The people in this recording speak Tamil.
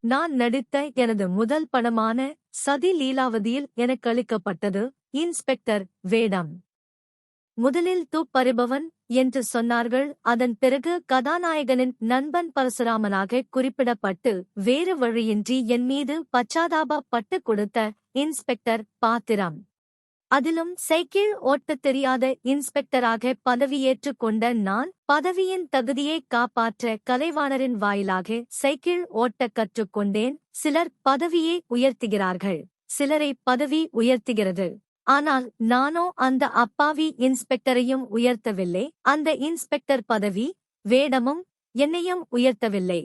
நான் நடித்த எனது முதல் படமான சதி லீலாவதியில் எனக்கு அளிக்கப்பட்டது இன்ஸ்பெக்டர் வேடம். முதலில் துப்பறிபவன் என்று சொன்னார்கள். அதன் பிறகு கதாநாயகனின் நண்பன் பரசுராமனாக குறிப்பிடப்பட்டு வேறு வழியின்றி என் மீது பச்சாதாபா பட்டு கொடுத்த இன்ஸ்பெக்டர் பாத்திரம். அதிலும் சைக்கிள் ஓட்டத் தெரியாத இன்ஸ்பெக்டராக பதவியேற்றுக் கொண்ட நான் பதவியின் தகுதியை காப்பாற்ற கலைவாணரின் வாயிலாக சைக்கிள் ஓட்டக் கற்றுக்கொண்டேன் சிலர் பதவியை உயர்த்துகிறார்கள் சிலரை பதவி உயர்த்துகிறது. ஆனால் நானோ அந்த அப்பாவி இன்ஸ்பெக்டரையும் உயர்த்தவில்லை. அந்த இன்ஸ்பெக்டர் பதவி வேடமும் என்னையும் உயர்த்தவில்லை.